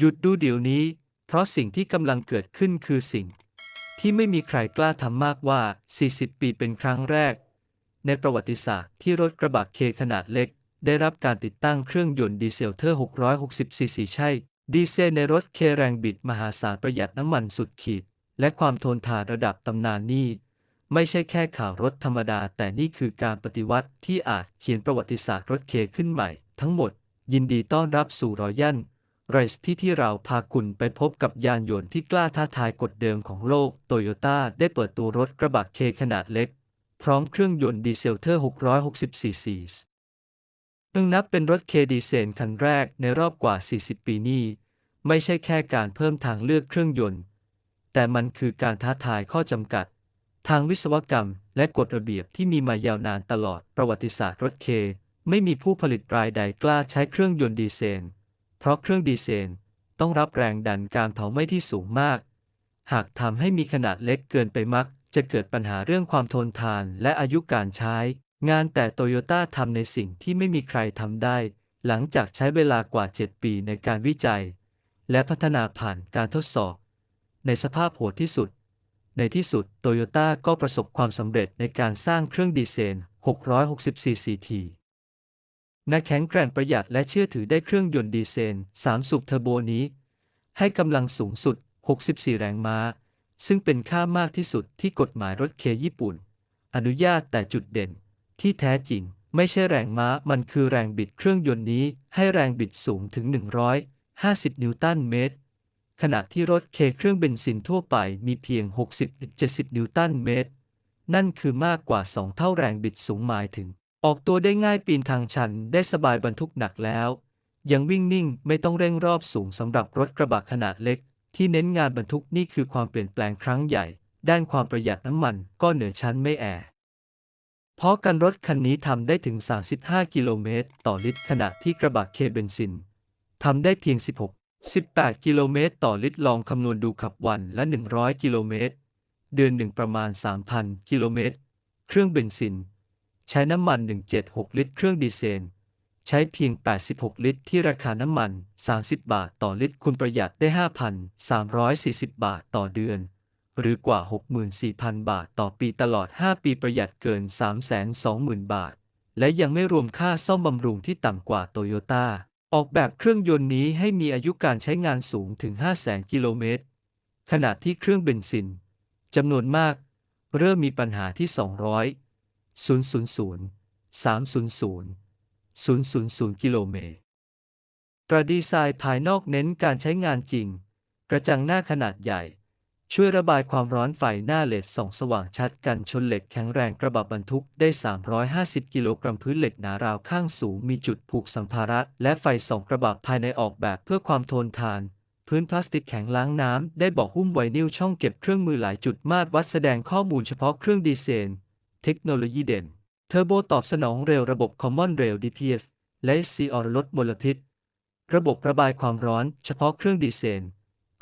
หยุดดูเดี๋ยวนี้ เพราะสิ่งที่กำลังเกิดขึ้นคือสิ่ง ที่ไม่มีใครกล้าทำมากว่า 40 ปีเป็นครั้งแรก ในประวัติศาสตร์ที่รถกระบะเคขนาดเล็ก ได้รับการติดตั้งเครื่องยนต์ดีเซลเทอร์ 660 ซีซีใช่ ดีเซลในรถเคแรงบิดมหาศาลประหยัดน้ำมันสุดขีด และความทนทานระดับตำนานนี่ไม่ใช่แค่ข่าวรถธรรมดา แต่นี่คือการปฏิวัติที่อาจเขียนประวัติศาสตร์รถเคขึ้นใหม่ ทั้งหมด ยินดีต้อนรับสู่รอยัน ไรส์ที่ที่เราพาคุณไปพบกับยานยนต์ที่กล้าท้าทายกฎเดิมของโลกโตโยต้าได้เปิดตัวรถกระบะเคขนาดเล็ก พร้อมเครื่องยนต์ดีเซลเทอร์660ซีซีซึ่งนับเป็นรถเคดีเซลคันแรกในรอบกว่า 40 ปีนี้ ไม่ใช่แค่การเพิ่มทางเลือกเครื่องยนต์ แต่มันคือการท้าทายข้อจำกัด ทางวิศวกรรมและกฎระเบียบที่มีมายาวนานตลอดประวัติศาสตร์รถเค ไม่มีผู้ผลิตรายใดกล้าใช้เครื่องยนต์ดีเซล เพราะเครื่องดีเซลต้องรับแรงดันการเผาไหม้ที่สูงมาก หากทำให้มีขนาดเล็กเกินไปมัก จะเกิดปัญหาเรื่องความทนทานและอายุการใช้ งานแต่โตโยต้าทำในสิ่งที่ไม่มีใครทำได้ หลังจากใช้เวลากว่า 7 ปีในการวิจัย และพัฒนาผ่านการทดสอบ ในสภาพโหดที่สุด ในที่สุดโตโยต้าก็ประสบความสำเร็จในการสร้างเครื่องดีเซล660 cc นาแข็งแกร่งประหยัดและเชื่อถือได้เครื่องยนต์ดีเซล3สูบเทอร์โบนี้ ให้กำลังสูงสุด 64 แรงม้า ซึ่งเป็นค่ามากที่สุดที่กฎหมายรถเคญี่ปุ่น อนุญาตแต่จุดเด่น ที่แท้จริง ไม่ใช่แรงม้ามันคือแรงบิดเครื่องยนต์นี้ ให้แรงบิดสูงถึง 150 นิวตันเมตร ขณะที่รถเคเครื่องเบนซินทั่วไปมีเพียง 60-70 นิวตันเมตร นั่นคือมากกว่า 2 เท่าแรงบิดสูงหมายถึง ออกตัวได้ง่ายปีนทางชันได้สบายบรรทุกหนักแล้ว ยังวิ่งนิ่งไม่ต้องเร่งรอบสูงสำหรับรถกระบะขนาดเล็ก ที่เน้นงานบรรทุกนี่คือความเปลี่ยนแปลงครั้งใหญ่ ด้านความประหยัดน้ำมันก็เหนือชั้นไม่แอเพราะกันรถคันนี้ทำได้ถึง 35 กิโลเมตร ต่อลิตรขณะที่กระบะเคเบนซินทำได้เพียง 16 18 กิโลเมตร ต่อลิตรลองคำนวณดูขับวันละ 100 กิโลเมตร เดือนหนึ่งประมาณ 3,000 กิโลเมตร เครื่องเบนซิน ใช้น้ำมัน 176 ลิตร เครื่องดีเซล ใช้เพียง 86 ลิตร ที่ราคาน้ำมัน 30 บาทต่อลิตร คุณประหยัดได้ 5,340 บาทต่อเดือน หรือกว่า 64,000 บาทต่อปีตลอด 5 ปีประหยัดเกิน 320,000 บาท และยังไม่รวมค่าซ่อมบำรุงที่ต่ำกว่าโตโยต้า ออกแบบเครื่องยนต์นี้ให้มีอายุการใช้งานสูงถึง 500,000 กิโลเมตร ขณะที่เครื่องเบนซินจำนวนมาก เริ่มมีปัญหาที่ 200 000 300 000 กิโลเมตรกระดีไซน์ภายนอกเน้นการใช้งานจริง กระจังหน้าขนาดใหญ่ ช่วยระบายความร้อนไฟหน้าเลดส่องสว่างชัดกันชนเหล็กแข็งแรงกระบะบรรทุกได้ 350 กิโลกรัมพื้นเหล็กหนาราวข้างสูงมีจุดผูกสัมภาระ และไฟส่องกระบะภายในออกแบบเพื่อความทนทาน พื้นพลาสติกแข็งล้างน้ำได้บอกหุ้มไวนิลช่องเก็บเครื่องมือหลายจุดมาตรวัดแสดงข้อมูลเฉพาะเครื่องดีเซล เทคโนโลยีเด่น เทอร์โบตอบสนองเร็วระบบ Common Rail DPF และ CR ลดมลพิษ ระบบระบายความร้อนเฉพาะเครื่องดีเซล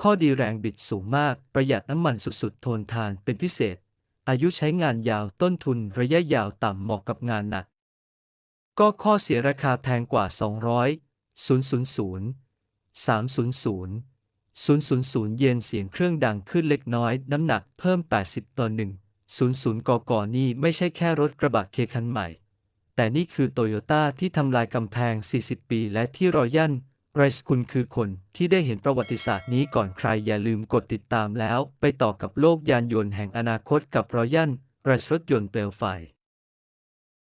ข้อดีแรงบิดสูงมาก ประหยัดน้ำมันสุดๆ ทนทานเป็นพิเศษ อายุใช้งานยาวต้นทุนระยะยาวต่ำเหมาะกับงานหนัก ก็ข้อเสียราคาแพงกว่า 200 000 300 000 เยนเสียงเครื่องดังขึ้นเล็กน้อยน้ำหนักเพิ่ม 80ต่อ1 00กกนี่ไม่ใช่แค่รถกระบะเคคันใหม่ แต่นี่คือโตโยต้าที่ทำลายกำแพง 40 ปี และที่รอยันไรส์คุณคือคนที่ได้เห็นประวัติศาสตร์นี้ก่อนใครอย่าลืมกดติดตามแล้ว ไปต่อกับโลกยานยนต์แห่งอนาคตกับรอยันไรส์รถยนต์เปลวไฟ